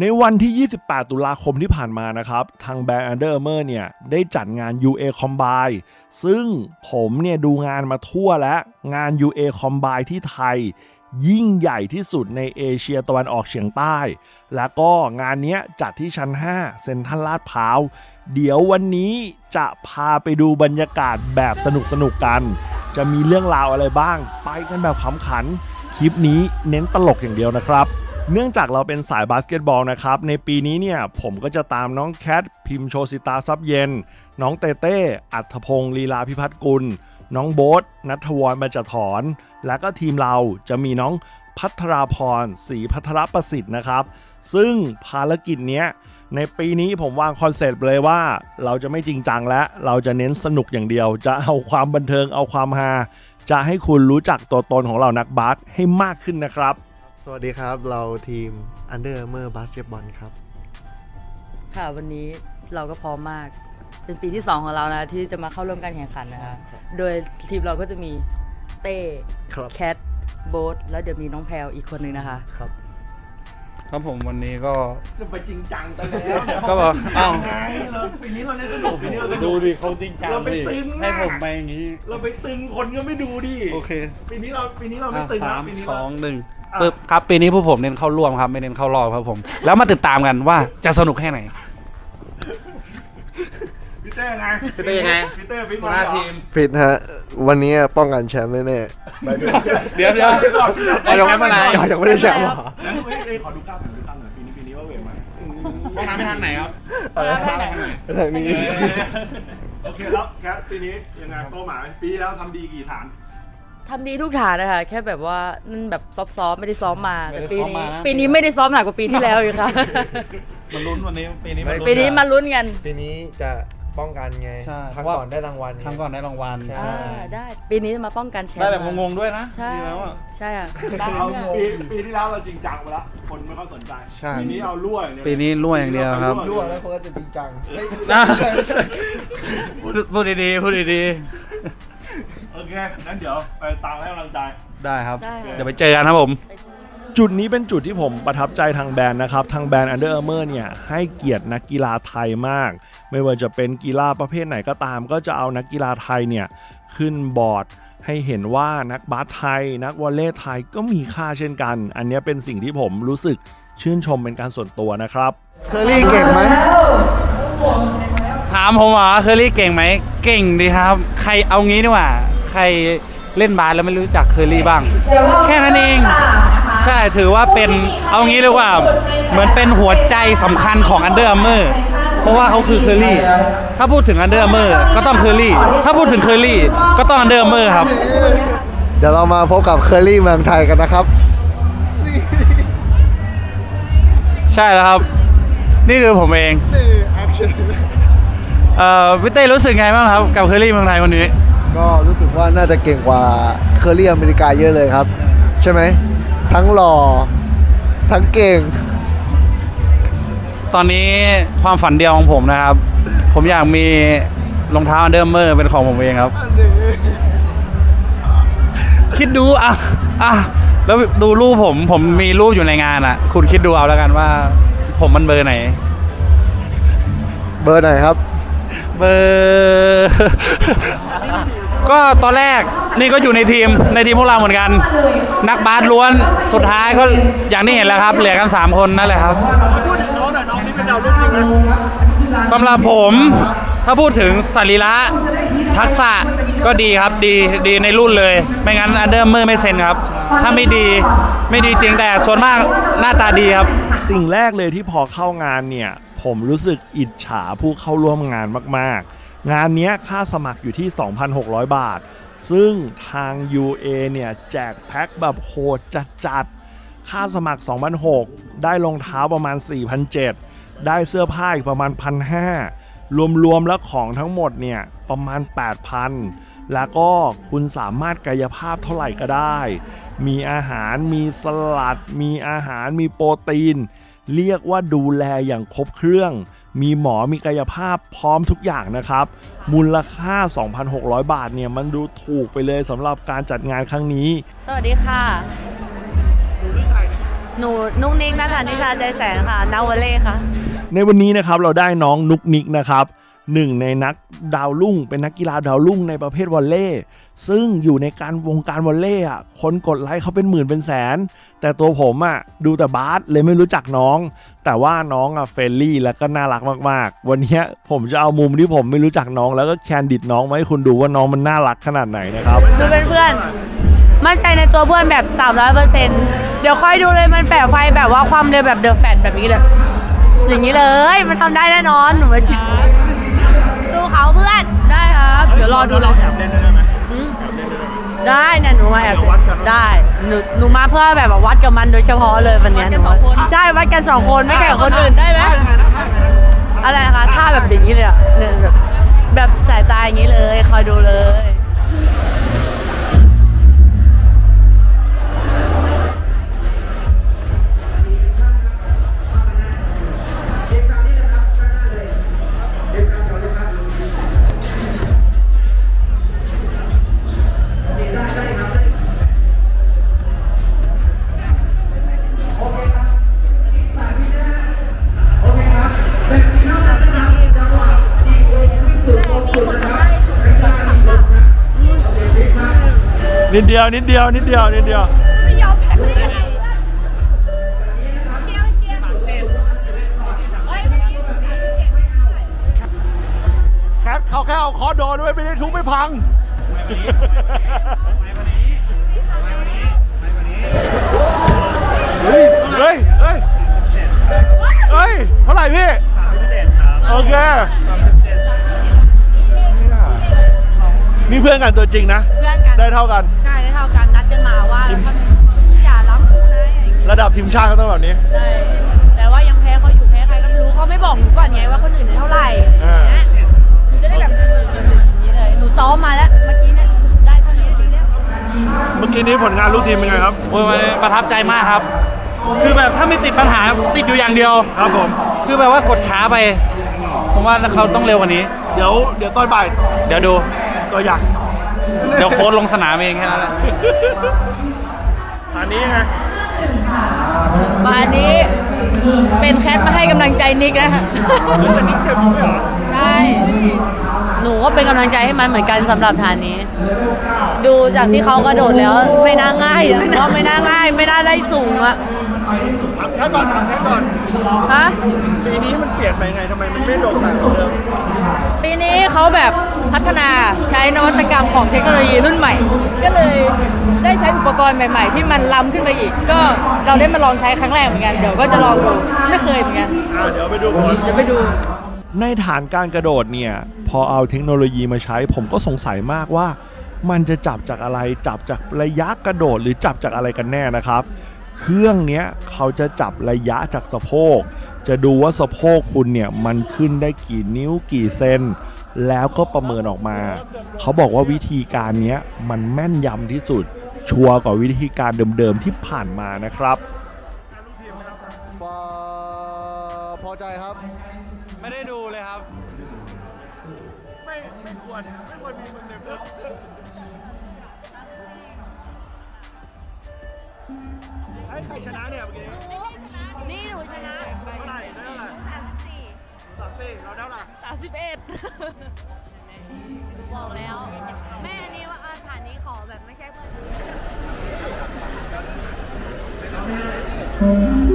ในวันที่ 28 ตุลาคมที่ผ่านมานะครับ ทางแบรนด์ Under Armour เนี่ย ได้จัดงาน UA Combine ซึ่งผมเนี่ย ดูงานมาทั่วแล้ว งาน UA Combine ที่ไทย ยิ่งใหญ่ที่สุดในเอเชียตะวันออกเฉียงใต้ แล้วก็งานนี้จัดที่ชั้น 5 เซ็นทรัลลาดพร้าว เดี๋ยววันนี้จะพาไปดูบรรยากาศแบบสนุกๆกัน จะมีเรื่องราวอะไรบ้าง ไปกันแบบขำขัน คลิปนี้เน้นตลกอย่างเดียวนะครับ เนื่องจากเราเป็นสายบาสเกตบอลนะครับ ในปีนี้เนี่ยผมก็จะตามน้องแคทพิมโชสิตาซับเย็น น้องเต้เต้อัธพงศ์ลีลาพิพัฒน์กุล น้องโบ๊ทนัทวรบรรจถอน และก็ทีมเราจะมีน้องพัทราพรศรีพัทรประสิทธิ์นะครับ ซึ่งภารกิจเนี้ยในปีนี้ผมวางคอนเซปต์เลยว่า เราจะไม่จริงจังและเราจะเน้นสนุกอย่างเดียว จะเอาความบันเทิงเอาความฮาจะให้คุณรู้จักตัวตนของเรานักบาสให้มากขึ้นนะครับ สวัสดีครับ เราทีม Under Armour Basketball ครับ ค่ะวันนี้เราก็พร้อมมาก เป็นปีที่ 2 ของเรานะ ที่จะมาเข้าร่วมการแข่งขันนะคะ โดยทีมเราก็จะมีเต้ครับ แคทโบ๊ทแล้วเดี๋ยวมีน้องแพลวอีกคนนึงนะคะ ครับ ครับผมวันนี้ก็ จะไปจริงจังกันแล้วก็บอกอ้าวเราปีนี้เราเล่นสนุกปีนี้เราสนุดูก ดิเขาจริงจังเราไปดิตึงมาก ให้ผมไปอย่างนี้ เราไปตึงคนก็ไม่ดูดิโอเคปีนี้เราปีนี้เราไม่อะตึงสานะมปีนี้สเราองหนึ่งอะ ปึ๊บครับปีนี้พวกผมเน้นเข้าร่วมครับไม่เน้นเข้ารอบครับผม แล้วมาติดตามกันว่าจะสนุกแค่ไหน พี่เต้ไงพี่เต้ไงพี่เต้ฟิตหัวมาหน้าเหรอทีมฟิตฮะ วันนี้ป้องกันแชมป์แน่เดี๋ยวเดี๋ยวๆได้แชมป์อะไรยังยังไม่ได้แชมป์เหรองั้นเฮ้ยเฮ้ยขอดูกล้ามหน่อยดูกล้ามหน่อยปีนี้ปีนี้ว่าเวทมาห้องน้ำไปทางไหนครับอะไรห้องน้ำไปทางไหนทางนี้โอเคครับแคทปีนี้ยังไงเป้าหมายปีที่แล้วทำดีกี่ฐาน ทำดีทุกฐานนะคะแค่แบบว่านั่นแบบซอฟๆไม่ได้ซ้อมมาไม่แต่ได้ปีซ้อมนี้มานะ ปีนี้ไม่ได้ซ้อมหนักกว่าปีที่แล้วอีกค่ะ มันลุ้นวันนี้ปีนี้มันลุ้นปีนี้มาลุ้นกันปีนี้จะป้องกันไง ใช่ครั้งว่า ก่อนได้รางวัลไงครั้งก่อนได้รางวัลใช่ อ่าได้ ปีนี้จะมาป้องกันแชมป์ได้แบบงงๆด้วยนะใช่ดีแล้วอะ ใช่อะเอาปีปีที่แล้วเราจริงจังไปแล้วคนไม่ค่อยสนใจใช่ ปีนี้เอารั่วอย่างเดียวปีนี้รั่วอย่างเดียวครับรั่วแล้วคนก็จะจริงจังเฮ้ยอะพูดพูดดีๆพูดดี โอเคงั้นเดี๋ยวไปตามให้กำลังใจๆได้ครับ ได้ค่ะเดี๋ยวไปเจอกันครับผม จุดนี้เป็นจุดที่ผมประทับใจทางแบรนด์นะครับ ทางแบรนด์ Under Armour เนี่ยให้เกียรตินักกีฬาไทยมาก ไม่ว่าจะเป็นกีฬาประเภทไหนก็ตาม ก็จะเอานักกีฬาไทยเนี่ยขึ้นบอร์ด ให้เห็นว่านักบาสไทย นักวอลเลย์ไทยก็มีค่าเช่นกัน อันเนี้ยเป็นสิ่งที่ผมรู้สึกชื่นชมเป็นการส่วนตัวนะครับ เคอรี่เก่งไหม ถามผมว่าเคอรี่เก่งไหม เก่งดีครับ ใครเอางี้ดีกว่า ใครเล่นบาสแล้วไม่รู้จักเคอรี่บ้าง แค่นั้นเอง ใช่ถือว่าเป็นเอางี้เลยว่า เหมือนเป็นหัวใจสำคัญของอันเดอร์เมอร์เพราะว่าเขาคือเคอรี่ ถ้าพูดถึงอันเดอร์เมอร์ก็ต้องเคอรี่ ถ้าพูดถึงเคอรี่ ก็ต้องอันเดอร์เมอร์ครับ เดี๋ยวเรามาพบกับเคอรี่เมืองไทยกันนะครับ ใช่แล้วครับ นี่คือผมเอง เอ่อพี่เต้รู้สึกไงบ้างครับ กับเคอรี่เมืองไทยวันนี้ ก็รู้สึกว่าน่าจะเก่งกว่าเคอรี่อเมริกาเยอะเลยครับ ใช่ไหม ทั้งหล่อ ทั้งเก่ง ตอนนี้ความฝันเดียวของผมนะครับ ผมอยากมีรองเท้าอันเดอร์เมอร์เป็นของผมเองครับ คิดดูอะอะแล้วดูรูปผมผมมีรูปอยู่ในงานอะ คุณคิดดูเอาแล้วกันว่า ผมมันเบอร์ไหน เบอร์ไหนครับ เบอร์ ก็ตอนแรกนี่ก็อยู่ในทีมในทีมพวกเราเหมือนกัน นักบาสล้วนสุดท้ายก็อย่างที่เห็นแล้วครับเหลือกัน 3 คนนั่นแหละครับสำหรับผมถ้าพูดถึงสรีระทักษะก็ดีครับดีดีในรุ่นเลย ไม่งั้นอันเดอร์เมอร์ไม่เซ็นครับ ถ้าไม่ดีไม่ดีจริงแต่ส่วนมากหน้าตาดีครับ สิ่งแรกเลยที่พอเข้างานเนี่ย ผมรู้สึกอิจฉาผู้เข้าร่วมงานมากๆ งานนี้ค่าสมัครอยู่ที่ 2,600 บาท ซึ่งทาง UA เนี่ย แจกแพ็คแบบโหดจัดๆ ค่าสมัคร 2,600 ได้รองเท้าประมาณ 4,700 ได้เสื้อผ้าอีกประมาณ 1,500 รวมๆ แล้วของทั้งหมดเนี่ย ประมาณ 8,000 แล้วก็คุณสามารถกายภาพเท่าไหร่ก็ได้ มีอาหารมีสลัด มีอาหารมีโปรตีน เรียกว่าดูแลอย่างครบเครื่อง มีหมอมีกายภาพพร้อมทุกอย่างนะครับ มูลค่า 2,600 บาทเนี่ยมันดูถูกไปเลยสำหรับการจัดงานครั้งนี้ สวัสดีค่ะ หนูนุ๊กนิกนัทธานิชาใจแสนค่ะนาวเล่ค่ะ ในวันนี้นะครับเราได้น้องนุกนิกนะครับหนึ่งในนักดาวรุ่ง เป็นนักกีฬาดาวรุ่งในประเภทวอลเลย์ ซึ่งอยู่ในการวงการวอลเลย์อะคนกดไลค์เขาเป็นหมื่นเป็นแสน แต่ตัวผมอะดูแต่บาสเลยไม่รู้จักน้อง แต่ว่าน้องอะเฟรนลี่แล้วก็น่ารักมากๆ วันนี้ผมจะเอามุมที่ผมไม่รู้จักน้อง แล้วก็แคนดิดน้องมาให้คุณดูว่าน้องมันน่ารักขนาดไหนนะครับ ดูเป็นเพื่อนมั่นใจในตัวเพื่อนแบบ 300%เดี๋ยวค่อยดูเลยมันแปะไฟแบบว่าความเร็วแบบเดอะแฟนแบบนี้เลยอย่างนี้เลย มันทำได้แน่นอนหนูมาชิสู้เขาเพื่อนได้ครับ เดี๋ยวรอดูเลยอืม ได้เนี่ยหนูมาแอบได้หนูหนูมาเพื่อแบบว่าวัดกับมันโดยเฉพาะเลยวันเนี้ยหนูใช่วัดกันสองคนไม่แข่งกับคนอื่นได้ไหมอะไรนะคะท่าแบบอย่างนี้เลยอะเนี่ยแบบแบบสายตาอย่างนี้เลย คอยดูเลย นิดเดียวนิดเดียวนิดเดียวนิดเดียวแคทเขาแค่เอาคอโดนไว้ไม่ได้ทุบไม่พัง เฮ้ย เฮ้ย เฮ้ย เฮ้ย เท่าไหร่พี่ โอเค นี่เพื่อนกันตัวจริงนะ เพื่อนกัน ได้เท่ากัน ใช่ได้เท่ากันนัดกันมาว่าถ้าอย่าล้ำกูนะอย่างงี้ระดับทีมชาติก็ต้องแบบนี้ ใช่แต่ว่ายังแพ้เขาอยู่แพ้ใครก็ไม่รู้เขาไม่บอกหนูก่อนไงว่าคนอื่นได้เท่าไหร่อ่าอย่างเงี้ยหนูจะได้แบบอย่างนี้เลยหนูซ้อมมาแล้วเมื่อกี้เนี่ยได้เท่านี้ดีแล้วเมื่อกี้นี้ผลงานลูกทีมเป็นไงครับ โอ้ยวันนี้ประทับใจมากครับ คือแบบถ้าไม่ติดปัญหาติดอยู่อย่างเดียว ครับผม คือแบบว่ากดช้าไป ผมว่าเขาต้องเร็วกว่านี้ เดี๋ยวเดี๋ยวตอนบ่าย เดี๋ยวดู ตัวอย่างเดี๋ยวโค้ดลงสนามเองแค่นั้นแหละอันนี้ไงมานี้เป็นแคทมาให้กำลังใจนิกนะคะแต่นิกเจ็บอยู่ไม่เหรอใช่ หนูก็เป็นกำลังใจให้มันเหมือนกันสำหรับฐานนี้ ดูจากที่เขากระโดดแล้ว ไม่น่าง่ายอะหนูว่าไม่น่าง่าย ไม่น่าได้สูงอะถามแค่ก่อนถามแค่ก่อนฮะ ปีนี้มันเปลี่ยนไปไงทำไมมันไม่โด่งดังเหมือนเดิม ปีนี้เขาแบบพัฒนาใช้นวัตกรรมของเทคโนโลยีรุ่นใหม่ ก็เลยได้ใช้อุปกรณ์ใหม่ ๆ ที่มันล้ำขึ้นไปอีก ก็เราได้มาลองใช้ครั้งแรกเหมือนกัน เดี๋ยวก็จะลองดูไม่เคยเหมือนกันอ่าเดี๋ยวไปดูผลจะไปดู ในฐานการกระโดดเนี่ยพอเอาเทคโนโลยีมาใช้ ผมก็สงสัยมากว่า มันจะจับจากอะไรจับจากระยะกระโดดหรือจับจากอะไรกันแน่นะครับ เครื่องเนี้ยเขาจะจับระยะจากสะโพก จะดูว่าสะโพกคุณเนี่ยมันขึ้นได้กี่นิ้วกี่เซนแล้วก็ประเมินออกมา เขาบอกว่าวิธีการเนี้ยมันแม่นยำที่สุด ชัวร์กว่าวิธีการเดิมๆที่ผ่านมานะครับพอพอใจครับ ไม่ได้ดูเลยครับ ไม่ไม่ควรไม่ควรมีคนเดิมให้ใครชนะเนี่ยเมื่อกี้ นี่หนูชนะเท่าไหร่ได้เท่าไหร่สามสี่เราได้เท่าไหร่บอกแล้ว แม่อันนี้ว่าฐานนี้ขอแบบไม่ใช่เพื่อน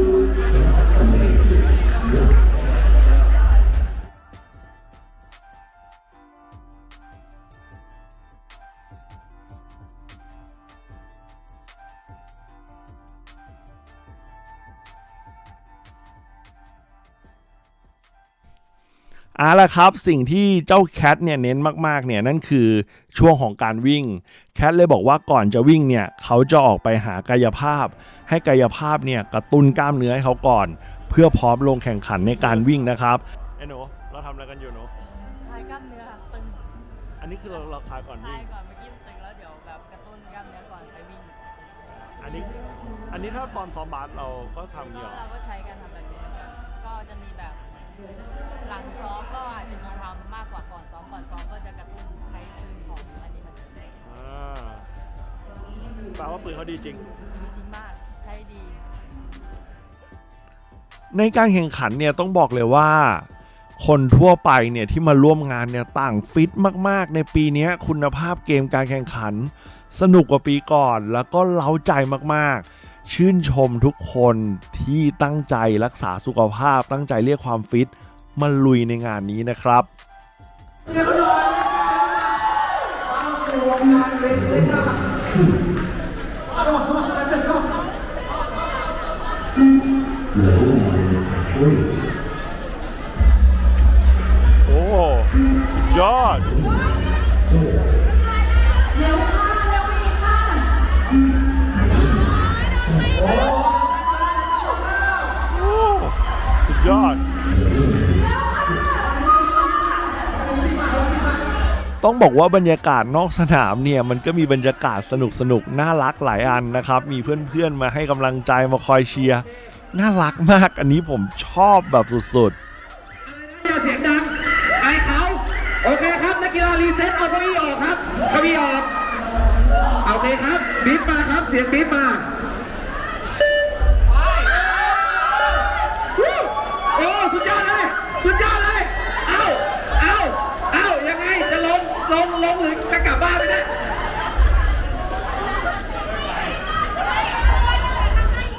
เอาละครับสิ่งที่เจ้าแคทเนี่ยเน้นมากๆเนี่ยนั่นคือช่วงของการวิ่งแคทเลยบอกว่าก่อนจะวิ่งเนี่ยเขาจะออกไปหากายภาพ ให้กายภาพเนี่ยกระตุ้นกล้ามเนื้อให้เขาก่อน เพื่อพร้อมลงแข่งขันในการวิ่งนะครับไอ้หนูเราทำอะไรกันอยู่หนูคลายกล้ามเนื้อตึงอันนี้คือเราเราคลายก่อนคลาวิ่ยงก่อนเมื่อกี้ตึงแล้วเดี๋ยวแบบกระตุ้นกล้ามเนื้อก่อนไปวิ่งอันนี้ อันนี้ถ้าตอนซ้อมบาสเราก็ทำก็เกี่ยวเราก็ใช้กันทำแบบนี้เหมือนกันก็จะมีแบบ หลังซ้อมก็อาจจะมีทำมากกว่าก่อนซ้อมก่อนซ้อมก็จะกระตุ้นใช้ปืนของอันนี้มันดีอ่าแปลว่าปืนเขาดีจริงจริงมากใช้ดี ในการแข่งขันเนี่ยต้องบอกเลยว่า คนทั่วไปเนี่ยที่มาร่วมงานเนี่ยต่างฟิตมาก ๆ ในปีเนี้ยคุณภาพเกมการแข่งขัน สนุกกว่าปีก่อน แล้วก็เล้าใจมาก ๆ ชื่นชมทุกคนที่ตั้งใจรักษาสุขภาพ ตั้งใจเรียกความฟิตมาลุยในงานนี้นะครับโอ้สุดยอด ต้องบอกว่าบรรยากาศนอกสนามเนี่ยมันก็มีบรรยากาศสนุกสนุกน่ารักหลายอันนะครับ มีเพื่อนๆมาให้กำลังใจมาคอยเชียร์น่ารักมากอันนี้ผมชอบแบบสุดๆอย่าเสียงดังไอเขาโอเคครับนักกีฬารีเซ็ตเอาเก้าอี้ออกครับเก้าอี้ออกโอเคครับบีบมาครับเสียงบีบมาโอ้สุดยอดเลยสุดยอด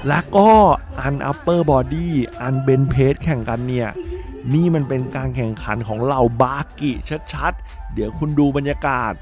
แล้วก็อันอัปเปอร์บอันเบนเพสแข่งกันเนี่ยนี่มันเป็นการแข่งขันของเหล่าบากิชัดๆ เดี๋ยวคุณดูบรรยากาศ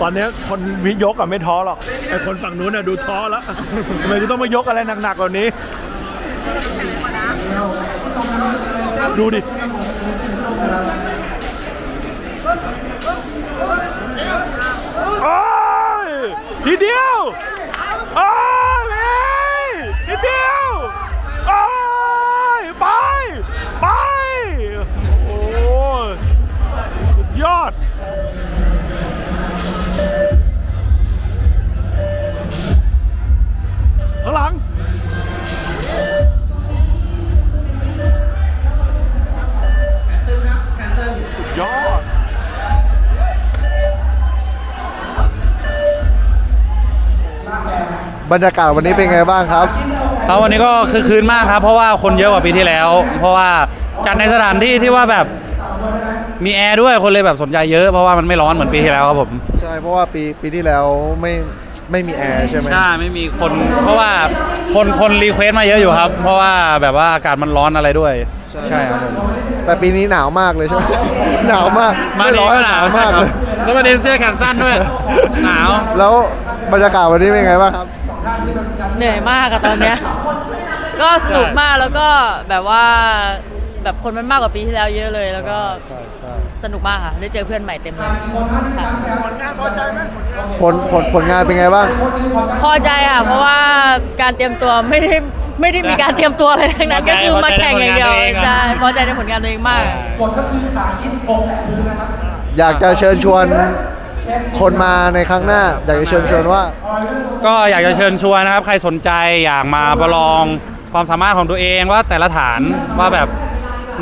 ตอนนี้คนวิยกอะไม่ท้อหรอกไอคนฝั่งนู้นน่ะดูท้อแล้วทำไมจะต้องมายกอะไรหนักๆกว่านี้ ดูดิโอ้ยทีเดียว บรรยากาศวันนี้เป็นไงบ้างครับ ครับวันนี้ก็คือคืนมากครับ เพราะว่าคนเยอะกว่าปีที่แล้ว เพราะว่าจัดในสถานที่ที่ว่าแบบมีแอร์ด้วยคนเลยแบบสนใจเยอะเพราะว่ามันไม่ร้อนเหมือนปีที่แล้วครับผมใช่เพราะว่าปีปีที่แล้วไม่ไม่มีแอร์ใช่ไหมใช่ไม่มีคนเพราะว่าคนคนรีเควสต์มาเยอะอยู่ครับ เพราะว่าแบบว่าอากาศมันร้อนอะไรด้วย ใช่ครับผมแต่ปีนี้หนาวมากเลยใช่ไหมหนาวมากมาไม่ดีร้อนก็หนาวมากใช่คเลรับยแล้วประเด็นเสื้อแขนสั้นด้วยหนาวแล้วบรรยากาศวันนี้เป็นไงบ้างครับ เหนื่อยมากอะตอนเนี้ย ก็สนุกมากแล้วก็แบบว่าแบบคนมันมากกว่าปีที่แล้วเยอะเลย แล้วก็สนุกมากค่ะได้เจอเพื่อนใหม่เต็มเลยค่ะผลผลผลงานเป็นไงบ้าง พอใจค่ะเพราะว่าการเตรียมตัวไม่ได้ไม่ได้มีการเตรียมตัวอะไรทั้งนั้นพอใจก็คือมาแข่งอย่างเดียวพอใจในผลงานตัวเองอะใช่พอใจในผลงานตัวเองมากอยากจะเชิญชวน คนมาในครั้งหน้า อยากจะเชิญชวนว่า ก็อยากจะเชิญชวนนะครับ ใครสนใจอยากมาประลองความสามารถของตัวเองว่าแต่ละฐานว่าแบบ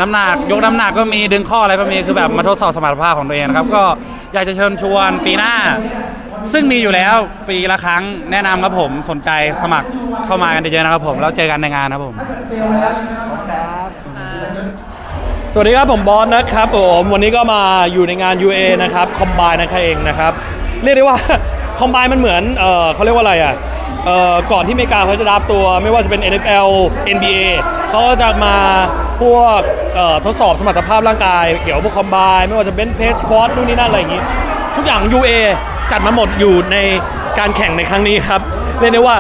น้ำหนักยกน้ำหนักก็มีดึงข้ออะไรก็มีคือแบบมาทดสอบสมรรถภาพของตัวเองนะครับ ก็อยากจะเชิญชวนปีหน้า ซึ่งมีอยู่แล้วปีละครั้งแนะนำครับผมสนใจสมัครเข้ามากันเยอะๆนะครับผมแล้วเจอกันในงานครับผม สวัสดีครับผมบอสนะครับผมวันนี้ก็มาอยู่ในงาน UA นะครับคอมบ n e นะครับเองนะครับเรียกได้ว่า คอมบ n e มันเหมือนเออเขาเรียกว่าอะไรอะเอ่อก่อนที่อเมริกาเขาจะรับตัวไม่ว่าจะเป็น NFL NBA เขาก็จะมาพวกเอ่อทดสอบสมรรถภาพร่างกาย เกี่ยวกับพวกคอมบ n e ไม่ว่าจะเป็นเพสควอตนู่นนี่นั่นอะไรอย่างงี้ ทุกอย่าง UA จัดมาหมดอยู่ในการแข่งในครั้งนี้ครับ เรียกได้ว่า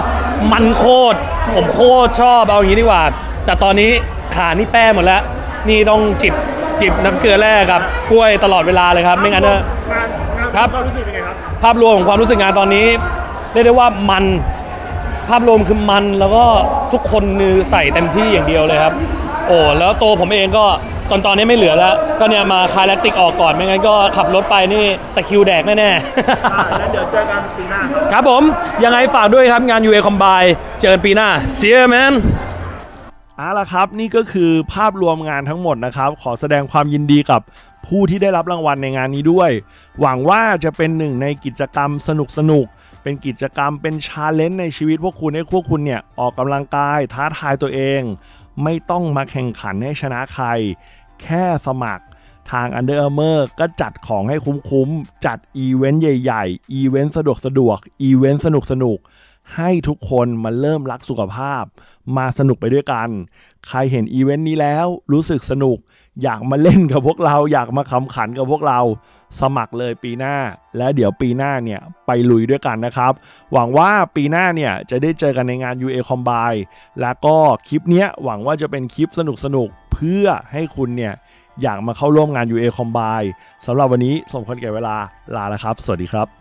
มันโคตรผมโคตรชอบเอาอย่างนี้ดีกว่า แต่ตอนนี้ขานี่แป้หมดแล้ว นี่ต้องจิบจิบน้ำเกลือแร่กับกล้วยตลอดเวลาเลยครับ ไม่งั้นเนี่ยครับภาพรวมของความรู้สึกงานตอนนี้เรียกได้ว่ามัน ภาพรวมคือมันแล้วก็ทุกคนนือใส่เต็มที่อย่างเดียวเลยครับ โอ้แล้วตัวผมเองก็ตอนตอนนี้ไม่เหลือแล้ว ก็เนี่ยมาคลายแลคติกออกก่อนไม่งั้นก็ขับรถไปนี่ตะคริวแดกแน่ๆแล้วเดี๋ยวเจอกันปีหน้าครับผม ยังไงฝากด้วยครับ งาน UA Combine เจอกันปีหน้า See you man เอาละครับนี่ก็คือภาพรวมงานทั้งหมดนะครับ ขอแสดงความยินดีกับผู้ที่ได้รับรางวัลในงานนี้ด้วย หวังว่าจะเป็นหนึ่งในกิจกรรมสนุกสนุกๆเป็นกิจกรรมเป็นชาเลนจ์ในชีวิตพวกคุณให้พวกคุณเนี่ยออกกำลังกายท้าทายตัวเอง ไม่ต้องมาแข่งขันให้ชนะใคร แค่สมัครทาง Under Armour ก็จัดของให้คุ้มๆ จัดอีเวนต์ใหญ่ๆ อีเวนต์สะดวกสะดวกๆอีเวนต์สนุกสนุกๆ ให้ทุกคนมาเริ่มรักสุขภาพ มาสนุกไปด้วยกัน ใครเห็นอีเวนต์นี้แล้วรู้สึกสนุก อยากมาเล่นกับพวกเรา อยากมาขำขันกับพวกเรา สมัครเลยปีหน้า และเดี๋ยวปีหน้าเนี่ยไปลุยด้วยกันนะครับ หวังว่าปีหน้าเนี่ยจะได้เจอกันในงาน UA Combine แล้วก็คลิปเนี้ยหวังว่าจะเป็นคลิปสนุกๆเพื่อให้คุณเนี่ยอยากมาเข้าร่วมงาน UA Combine สำหรับวันนี้สมควรแก่เวลาลาแล้วครับ สวัสดีครับ